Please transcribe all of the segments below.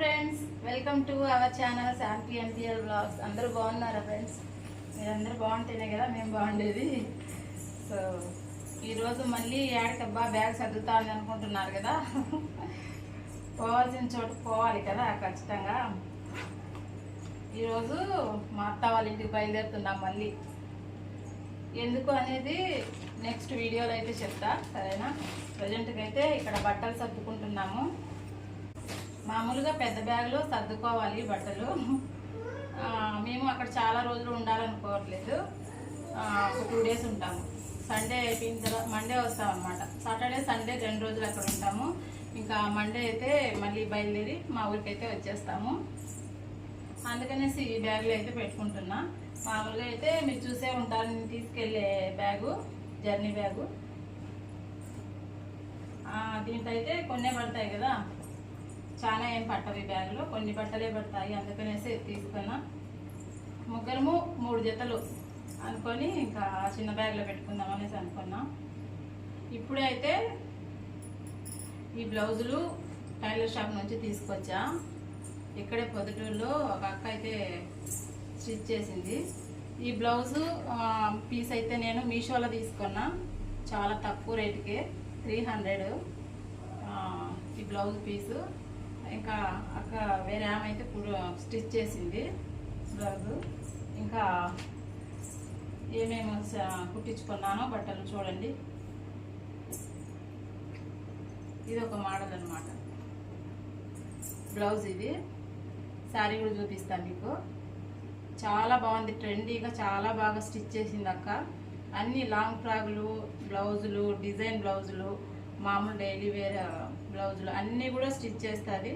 Friends welcome to our channel Shanti NTL blogs అందరూ బాగున్నారా friends మీరందరూ బాగుంటేనే కదా మేము బాగుండేది. సో ఈరోజు మళ్ళీ ఏడకబ్బా బ్యాగ్ సర్దుతామని అనుకుంటున్నారు కదా. పోవాల్సిన చోటు పోవాలి కదా ఖచ్చితంగా. ఈరోజు మా అత్త వాళ్ళ ఇంటికి బయలుదేరుతున్నాం మళ్ళీ. ఎందుకు అనేది నెక్స్ట్ వీడియోలో అయితే చెప్తా సరేనా? ప్రజెంట్కి అయితే ఇక్కడ బట్టలు సర్దుకుంటున్నాము. మామూలుగా పెద్ద బ్యాగ్లో సర్దుకోవాలి బట్టలు. మేము అక్కడ చాలా రోజులు ఉండాలనుకోవట్లేదు. ఒక టూ డేస్ ఉంటాము. సండే అయిపోయిన తర్వాత మండే వస్తాం అనమాట సాటర్డే సండే రెండు రోజులు అక్కడ ఉంటాము. ఇంకా మండే అయితే మళ్ళీ బయలుదేరి మా ఊరికైతే వచ్చేస్తాము. అందుకనేసి ఈ బ్యాగ్లో అయితే పెట్టుకుంటున్నా. మామూలుగా అయితే మీరు చూసే ఉంటారు నేను తీసుకెళ్ళే బ్యాగు జర్నీ బ్యాగు. దీంట్లో అయితే కొన్నే పడతాయి కదా. చాలా ఏం పట్టవు ఈ బ్యాగులో. కొన్ని బట్టలే పడతాయి అందుకనేసి తీసుకున్నా. ముగ్గురము మూడు జతలు అనుకొని ఇంకా చిన్న బ్యాగ్లో పెట్టుకుందాం అనేసి అనుకున్నా. ఇప్పుడే అయితే ఈ బ్లౌజులు టైలర్ షాప్ నుంచి తీసుకొచ్చా. ఇక్కడే పొద్దుటూరులో ఒక అక్క అయితే స్టిచ్ చేసింది. ఈ బ్లౌజు పీస్ అయితే నేను మీషోలో తీసుకున్నా. చాలా తక్కువ రేటుకే త్రీ హండ్రెడ్ ఈ బ్లౌజ్ పీసు. ఇంకా అక్క వేరే ఆమె అయితే స్టిచ్ చేసింది బ్లౌజు. ఇంకా ఏమేమి కుట్టించుకున్నానో బట్టలు చూడండి. ఇది ఒక మోడల్ అనమాట బ్లౌజ్ ఇది. శారీ కూడా చూపిస్తాను మీకు. చాలా బాగుంది ట్రెండీగా చాలా బాగా స్టిచ్ చేసింది అక్క. అన్ని లాంగ్ ఫ్రాగులు బ్లౌజులు డిజైన్ బ్లౌజులు మామూలు డైలీ వేర్ బ్లౌజులు అన్నీ కూడా స్టిచ్ చేస్తుంది.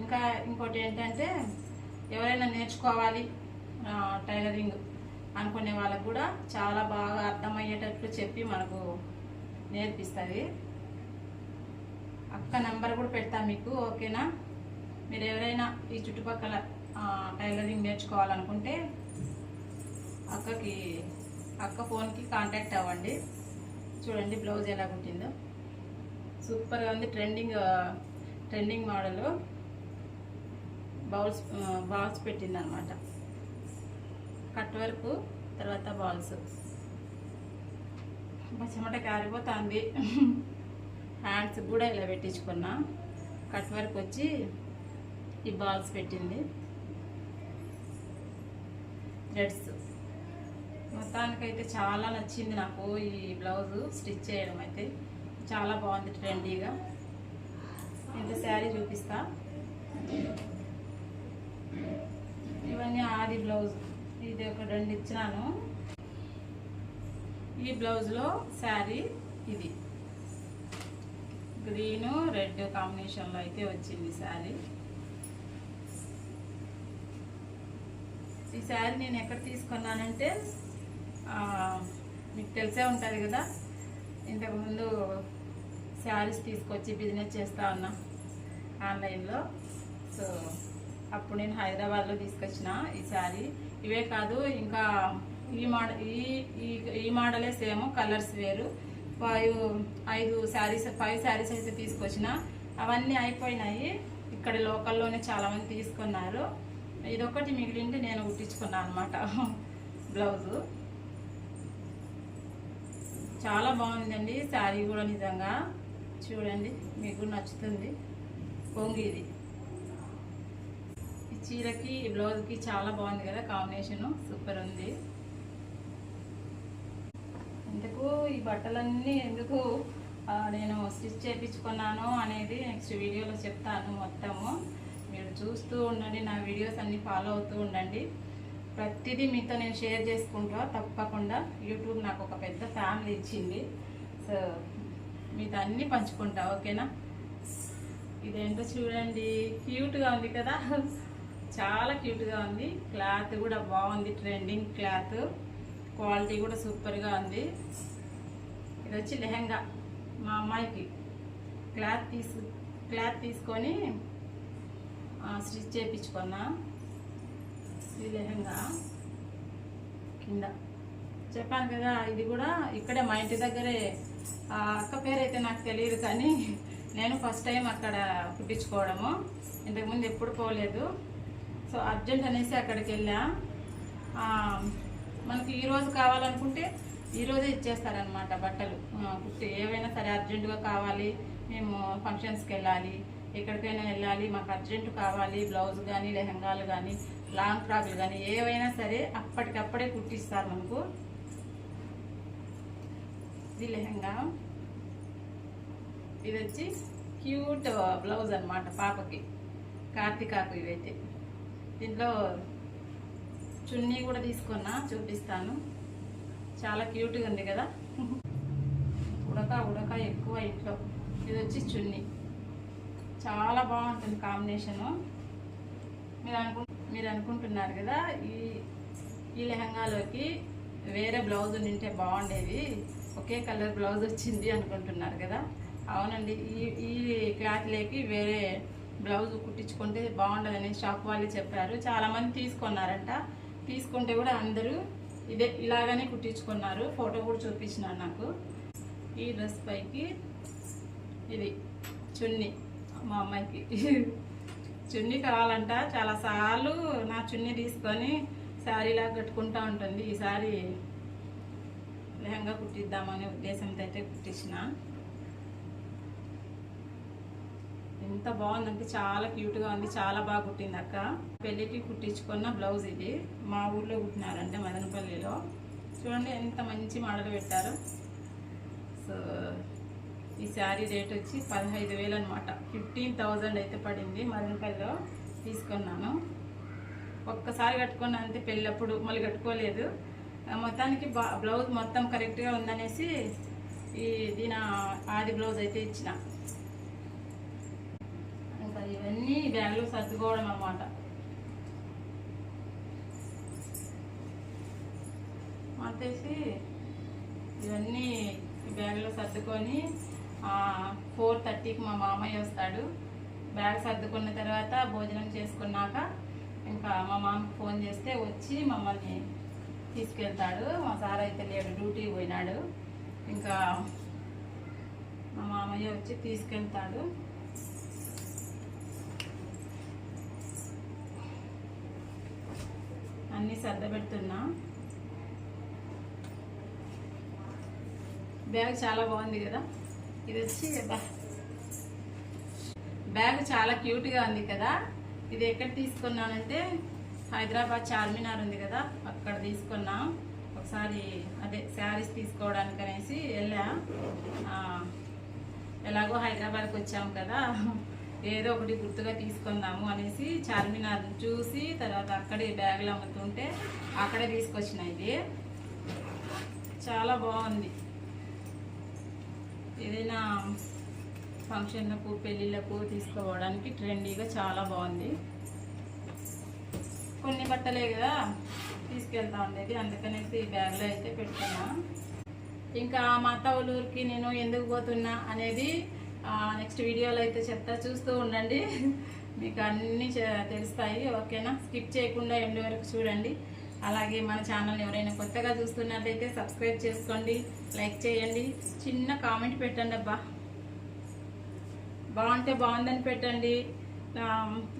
ఇంకా ఇంకోటి ఏంటంటే ఎవరైనా నేర్చుకోవాలి టైలరింగ్ అనుకునే వాళ్ళకు కూడా చాలా బాగా అర్థమయ్యేటట్లు చెప్పి మనకు నేర్పిస్తుంది. అక్క నెంబర్ కూడా పెడతా మీకు ఓకేనా? మీరు ఎవరైనా ఈ చుట్టుపక్కల టైలరింగ్ నేర్చుకోవాలనుకుంటే అక్కకి అక్క ఫోన్కి కాంటాక్ట్ అవ్వండి. చూడండి బ్లౌజ్ ఎలా కుట్టిందో. సూపర్గా ఉంది. Trending trending model bowls balls పెట్టింది అనమాట కట్ వర్క్ తర్వాత బాల్స్ చెమట కారిపోతుంది. హ్యాండ్స్ కూడా ఇలా పెట్టించుకున్నా. కట్ వర్క్ వచ్చి ఈ బాల్స్ పెట్టింది. థ్రెడ్స్ మొత్తానికైతే చాలా నచ్చింది నాకు ఈ బ్లౌజు స్టిచ్ చేయడం అయితే. చాలా బాగుంది ట్రెండీగా ఇంత శారీ చూపిస్తా? ఇవన్నీ ఆది బ్లౌజ్ ఇది ఒక రెండు ఇచ్చినాను. ఈ బ్లౌజ్లో శారీ ఇది. గ్రీను రెడ్ కాంబినేషన్లో అయితే వచ్చింది శారీ. ఈ శారీ నేను ఎక్కడ తీసుకున్నానంటే మీకు తెలిసే ఉంటుంది కదా. ఇంతకుముందు శారీస్ తీసుకొచ్చి బిజినెస్ చేస్తా ఉన్నా ఆన్లైన్లో. సో అప్పుడు నేను హైదరాబాద్లో తీసుకొచ్చిన ఈ శారీ. ఇవే కాదు ఇంకా ఈ మోడల్ ఈ ఈ- ఈ మోడలే సేమ్ కలర్స్ వేరు. ఫైవ్ ఐదు శారీస్ ఫైవ్ శారీస్ అయితే తీసుకొచ్చిన. అవన్నీ అయిపోయినాయి. ఇక్కడ లోకల్లోనే చాలామంది తీసుకున్నారు. ఇదొకటి మిగిలింది నేను కుట్టించుకున్నాను అనమాట బ్లౌజు. చాలా బాగుందండి శారీ కూడా నిజంగా. చూడండి మీకు నచ్చుతుంది. పొంగి ఇది. ఈ చీరకి బ్లౌజ్కి చాలా బాగుంది కదా కాంబినేషన్ సూపర్ ఉంది. ఎందుకు ఈ బట్టలన్నీ ఎందుకు నేను స్టిచ్ చేయించుకున్నాను అనేది నెక్స్ట్ వీడియోలో చెప్తాను మొత్తము. మీరు చూస్తూ ఉండండి నా వీడియోస్ అన్నీ ఫాలో అవుతూ ఉండండి. ప్రతిదీ మీతో నేను షేర్ చేసుకుంటా. తప్పకుండా యూట్యూబ్ నాకు ఒక పెద్ద ఫ్యామిలీ ఇచ్చింది. సో మీతో అన్నీ పంచుకుంటా ఓకేనా? ఇదేంటో చూడండి. క్యూట్గా ఉంది కదా? చాలా క్యూట్గా ఉంది. క్లాత్ కూడా బాగుంది ట్రెండింగ్ క్లాత్. క్వాలిటీ కూడా సూపర్గా ఉంది. ఇది వచ్చి లెహంగా మా అమ్మాయికి. క్లాత్ తీసు క్లాత్ తీసుకొని స్టిచ్ చేయించుకున్నా ఇది లెహంగా కింద. చెప్పాను కదా ఇది కూడా ఇక్కడే మా ఇంటి దగ్గరే. ఆ అక్క పేరు అయితే నాకు తెలియదు కానీ నేను ఫస్ట్ టైం అక్కడ కుట్టించుకోవడము ఇంతకుముందు ఎప్పుడు పోలేదు. సో అర్జెంట్ అనేసి అక్కడికి వెళ్ళా. మనకి ఈరోజు కావాలనుకుంటే ఈరోజే ఇచ్చేస్తారనమాట బట్టలు. కుట్టి ఏవైనా సరే అర్జెంటుగా కావాలి మేము ఫంక్షన్స్కి వెళ్ళాలి ఎక్కడికైనా వెళ్ళాలి మాకు అర్జెంటు కావాలి బ్లౌజ్ కానీ లెహంగాలు కానీ లాంగ్ ఫ్రాక్లు కానీ ఏవైనా సరే అప్పటికప్పుడే కుట్టిస్తారు మనకు. ఇది లెహంగా. ఇది వచ్చి క్యూట్ బ్లౌజ్ అనమాట పాపకి. కార్తీకాకు ఇవైతే. దీంట్లో చున్నీ కూడా తీసుకున్నా చూపిస్తాను. చాలా క్యూట్గా ఉంది కదా. ఉడక ఉడక ఎక్కువ ఇంట్లో. ఇది వచ్చి చున్నీ. చాలా బాగుంటుంది కాంబినేషను. మీరు అనుకు మీరు అనుకుంటున్నారు కదా ఈ ఈ లెహంగాలోకి వేరే బ్లౌజ్ ఉంటే బాగుండేది ఒకే కలర్ బ్లౌజ్ వచ్చింది అనుకుంటున్నారు కదా? అవునండి. ఈ ఈ క్లాత్లేకి వేరే బ్లౌజ్ కుట్టించుకుంటే బాగుండదని షాప్ వాళ్ళు చెప్పారు. చాలామంది తీసుకున్నారంట. తీసుకుంటే కూడా అందరూ ఇదే ఇలాగనే కుట్టించుకున్నారు. ఫోటో కూడా చూపించినారు నాకు. ఈ డ్రెస్ పైకి ఇది చున్నీ. మా అమ్మాయికి చున్నీ కావాలంట. చాలా సార్లు నా చున్నీ తీసుకొని శారీలా కట్టుకుంటా ఉంటుంది. ఈసారి లెహంగా కుట్టిద్దామనే ఉద్దేశంతో అయితే కుట్టించిన. ఎంత బాగుందంటే చాలా క్యూట్గా ఉంది చాలా బాగా కుట్టింది అక్క. పెళ్ళికి కుట్టించుకున్న బ్లౌజ్ ఇది. మా ఊర్లో కుట్టినారంటే మదనపల్లిలో. చూడండి ఎంత మంచి మోడల్ పెట్టారు. సో ఈ శారీ రేట్ వచ్చి పదహైదు వేలు అనమాట ఫిఫ్టీన్ థౌజండ్ అయితే పడింది మదనపల్లిలో తీసుకున్నాను. ఒక్కసారి కట్టుకున్నా అంతే పెళ్ళప్పుడు మళ్ళీ కట్టుకోలేదు. మొత్తానికి బ్లౌజ్ మొత్తం కరెక్ట్గా ఉందనేసి ఈ దీని ఆది బ్లౌజ్ అయితే ఇచ్చిన. ఇంకా ఇవన్నీ బ్యాగ్లో సర్దుకోవడం అన్నమాట. వచ్చేసి ఇవన్నీ బ్యాగ్లో సర్దుకొని ఫోర్ థర్టీకి మా మామయ్య వస్తాడు. బ్యాగ్ సర్దుకున్న తర్వాత భోజనం చేసుకున్నాక ఇంకా మా మామకి ఫోన్ చేస్తే వచ్చి మమ్మల్ని తీసుకెళ్తాడు. మా సార్ అయితే లేడు డ్యూటీకి పోయినాడు. ఇంకా మా మామయ్య వచ్చి తీసుకెళ్తాడు. అన్నీ సర్దబెడుతున్నా బ్యాగ్ చాలా బాగుంది కదా? ఇది వచ్చి బ్యాగ్ చాలా క్యూట్గా ఉంది కదా? ఇది ఎక్కడ తీసుకున్నానంటే హైదరాబాద్ చార్మినార్ ఉంది కదా అక్కడ తీసుకున్నాం. ఒకసారి అదే శారీస్ తీసుకోవడానికి అనేసి వెళ్ళా. ఎలాగో హైదరాబాద్కి వచ్చాము కదా ఏదో ఒకటి గుర్తుగా తీసుకుందాము అనేసి చార్మినార్ చూసి తర్వాత అక్కడే బ్యాగులు అమ్ముతుంటే అక్కడే తీసుకొచ్చిన ఇది. చాలా బాగుంది. ఏదైనా ఫంక్షన్లకు పెళ్ళిళ్ళకు తీసుకోవడానికి ట్రెండీగా చాలా బాగుంది. కొన్ని బట్టలే కదా తీసుకెళ్తా ఉండేది. అందుకనేసి ఈ బ్యాగ్లో అయితే పెట్టుకున్నా. ఇంకా మా అత్త నేను ఎందుకు పోతున్నా అనేది నెక్స్ట్ వీడియోలో అయితే చెప్తా. చూస్తూ ఉండండి. మీకు అన్నీ తెలుస్తాయి. ఓకేనా? స్కిప్ చేయకుండా ఎండ్ వరకు చూడండి. అలాగే మన ఛానల్ ఎవరైనా కొత్తగా చూస్తున్నట్లయితే సబ్స్క్రైబ్ చేసుకోండి లైక్ చేయండి. చిన్న కామెంట్ పెట్టండి అబ్బా. బాగుంటే బాగుందని పెట్టండి.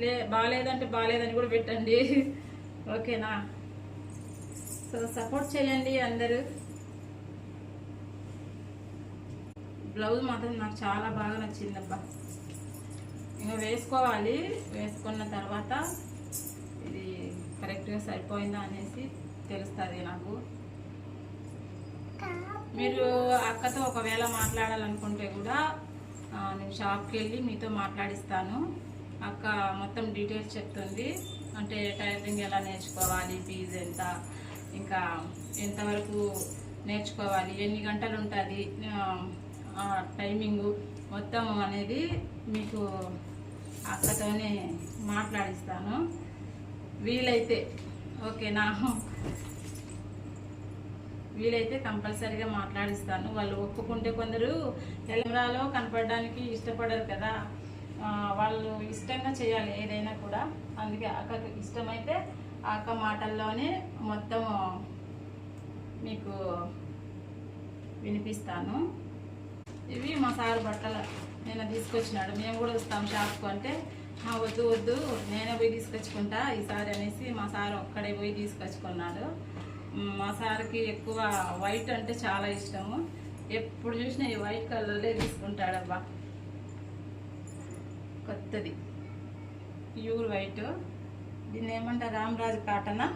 లే బాగాలేదంటే బాగాలేదని కూడా పెట్టండి. ఓకేనా? సో సపోర్ట్ చేయండి అందరూ. బ్లౌజ్ మాత్రం నాకు చాలా బాగా నచ్చిందబ్బా. ఇంకా వేసుకోవాలి. వేసుకున్న తర్వాత ఇది కరెక్ట్గా సరిపోయిందా అనేసి తెలుస్తుంది నాకు. మీరు అక్కతో ఒకవేళ మాట్లాడాలనుకుంటే కూడా నేను షాప్కి వెళ్ళి మీతో మాట్లాడిస్తాను. అక్క మొత్తం డీటెయిల్స్ చెప్తుంది. అంటే టైలరింగ్ ఎలా నేర్చుకోవాలి ఫీజు ఎంత ఇంకా ఎంతవరకు నేర్చుకోవాలి ఎన్ని గంటలు ఉంటుంది టైమింగు మొత్తం అనేది మీకు అక్కతోనే మాట్లాడిస్తాను. వీలైతే ఓకేనా? వీలైతే కంపల్సరీగా మాట్లాడిస్తాను. వాళ్ళు ఒప్పుకుంటే కొందరు కెమెరాలో కనపడడానికి ఇష్టపడరు కదా. వాళ్ళు ఇష్టంగా చేయాలి ఏదైనా కూడా. అందుకే అక్కకు ఇష్టమైతే అక్క మాటల్లోనే మొత్తం మీకు వినిపిస్తాను. ఇవి మా సార్ బట్టలు నేను తీసుకొచ్చినాడు. మేము కూడా వస్తాం షాప్కు అంటే "ఆ, వద్దు వద్దు నేనే పోయి తీసుకొచ్చుకుంటా ఈసారి అనేసి మా సార్ ఒక్కడే పోయి తీసుకొచ్చుకున్నాడు. మా సార్కి ఎక్కువ వైట్ అంటే చాలా ఇష్టము. ఎప్పుడు చూసినా ఈ వైట్ కలర్లే తీసుకుంటాడబ్బా. కొత్తది. Pure white. దీన్ని ఏమంటారు రామరాజు కాటనా?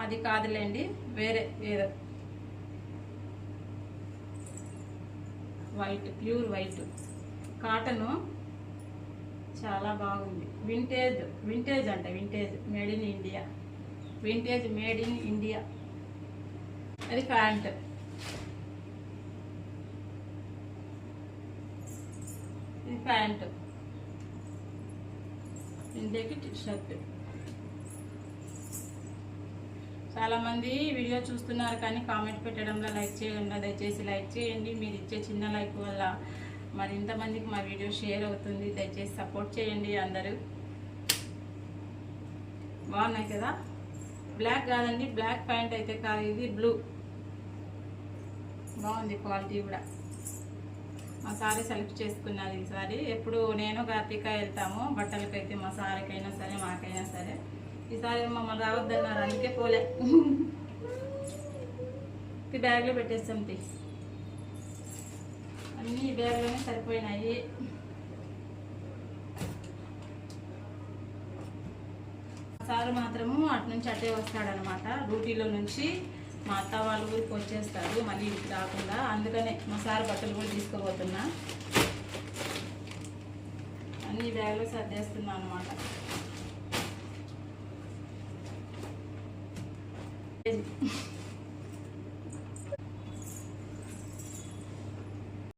అది కాదులేండి. వేరే ఏదో వైట్ ప్యూర్ వైట్. కాటను చాలా బాగుంది. వింటేజ్ వింటేజ్ అంట vintage. Made in India. Vintage made in India. అది ప్యాంట్. ఇది ప్యాంట్. ఇండియాకి టీ షర్ట్ చాలామంది వీడియో చూస్తున్నారు కానీ కామెంట్ పెట్టడంలో లైక్ చేయండి దయచేసి లైక్ చేయండి. మీరు ఇచ్చే చిన్న లైక్ వల్ల మరి ఇంతమందికి మా వీడియో షేర్ అవుతుంది. దయచేసి సపోర్ట్ చేయండి అందరూ. బాగున్నాయి కదా? బ్లాక్ కాదండి బ్లాక్ ప్యాంట్ అయితే కాదు ఇది బ్లూ. బాగుంది క్వాలిటీ కూడా. మా సారీ సెలెక్ట్ చేసుకున్నది ఈసారి ఎప్పుడు నేను కార్తీక వెళ్తాము. బట్టలకైతే మా సారికైనా సరే మాకైనా సరే. ఈసారి మమ్మల్ని రావద్దన్నారు. అందుకే పోలే. ఈ బ్యాగ్లో పెట్టేస్తాం తీ. అన్నీ ఈ బ్యాగ్లోనే సరిపోయినాయి. సారు మాత్రము అటు నుంచి అటే వస్తాడనమాట డ్యూటీలో నుంచి మా అత్త వాళ్ళ ఊరికి వచ్చేస్తారు మళ్ళీ ఇంటికి రాకుండా. అందుకనే మా సార్ బట్టలు కూడా తీసుకోబోతున్నా. అన్ని బ్యాగ్లో సర్దేస్తున్నా అనమాట